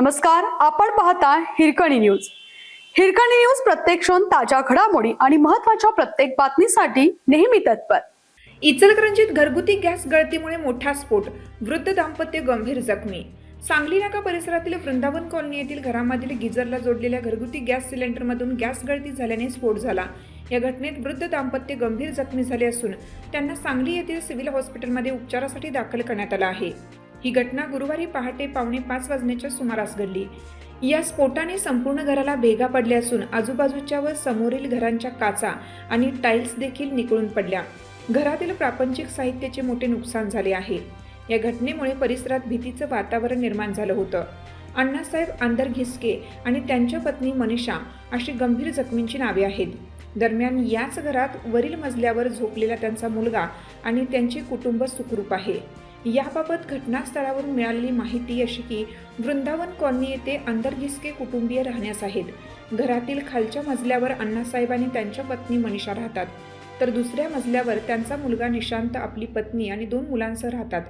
नमस्कार आपण पाहता हिरकणी न्यूज. हिरकणी न्यूज प्रत्येक क्षण ताज्या घडामोडी आणि महत्त्वाच्या प्रत्येक बातमीसाठी नेहमी तत्पर. इचलकरंजीत घरगुती गॅस गळतीमुळे मोठा स्फोट वृद्ध दाम्पत्य गंभीर जखमी. सांगली नाका परिसरातील वृंदावन कॉलनी येथील घरामधील गिझरला जोडलेल्या घरगुती गॅस सिलेंडरमधून गॅस गळती झाल्याने स्फोट झाला. या घटनेत वृद्ध दाम्पत्य गंभीर जखमी झाले असून त्यांना सांगली येथील सिव्हिल हॉस्पिटलमध्ये उपचारासाठी दाखल करण्यात आलं आहे. ही घटना गुरुवारी पहाटे पावणे पाच वाजण्याच्या सुमारास घडली. या स्फोटाने संपूर्ण घराला भेगा पडल्या असून आजूबाजूच्या व समोरील घरांच्या काचा आणि टाईल्स देखील निकळून पडल्या. घरातील प्रापंचिक साहित्याचे मोठे नुकसान झाले आहे. या घटनेमुळे परिसरात भीतीचं वातावरण निर्माण झालं होतं. अण्णासाहेब आंदर घिसके आणि त्यांच्या पत्नी मनीषा अशी गंभीर जखमींची नावे आहेत. दरम्यान याच घरात वरील मजल्यावर झोपलेला त्यांचा मुलगा आणि त्यांचे कुटुंब सुखरूप आहे. याबाबत घटनास्थळावरून मिळालेली माहिती अशी की वृंदावन कॉलनी येथे अंदरघिसके कुटुंबीय राहण्यास आहेत. घरातील खालच्या मजल्यावर अण्णासाहेब आणि त्यांच्या पत्नी मनीषा राहतात. तर दुसऱ्या मजल्यावर त्यांचा मुलगा निशांत आपली पत्नी आणि दोन मुलांसह राहतात.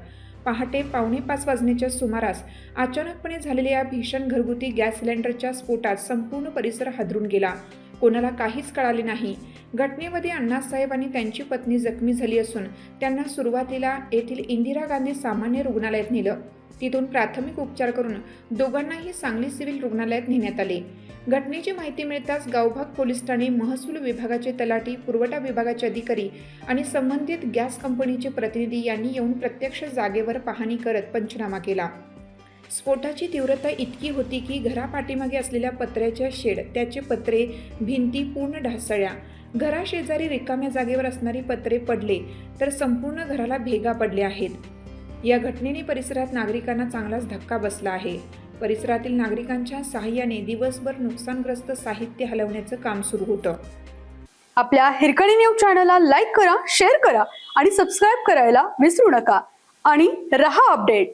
पहाटे पावणे पाच वाजण्याच्या सुमारास अचानकपणे झालेल्या या भीषण घरगुती गॅस सिलेंडरच्या स्फोटात संपूर्ण परिसर हादरून गेला. कोणाला काहीच कळाले नाही. घटनेमध्ये अण्णासाहेब आणि त्यांची पत्नी जखमी झाली असून त्यांना सुरुवातीला येथील इंदिरा गांधी सामान्य रुग्णालयात नेलं. तिथून प्राथमिक उपचार करून दोघांनाही सांगली सिव्हिल रुग्णालयात नेण्यात आले. घटनेची माहिती मिळताच गावभाग पोलीस ठाणे महसूल विभागाचे तलाठी पुरवठा विभागाचे अधिकारी आणि संबंधित गॅस कंपनीचे प्रतिनिधी यांनी येऊन प्रत्यक्ष जागेवर पाहणी करत पंचनामा केला. स्फोटाची तीव्रता इतकी होती की घरापाठीमागे असलेल्या पत्र्याच्या शेड त्याचे पत्रे भिंती पूर्ण ढासळल्या. घराशेजारी रिकाम्या जागेवर असणारी पत्रे पडले तर संपूर्ण घराला भेगा पडल्या आहेत. या घटनेने परिसरात नागरिकांना चांगलाच धक्का बसला आहे. परिसरातील नागरिकांच्या सहाय्याने दिवसभर नुकसानग्रस्त साहित्य हलवण्याचं काम सुरू होतं. आपल्या हिरकणी न्यूज चॅनलला लाईक करा शेअर करा आणि सबस्क्राईब करायला विसरू नका. आणि रहा अपडेट.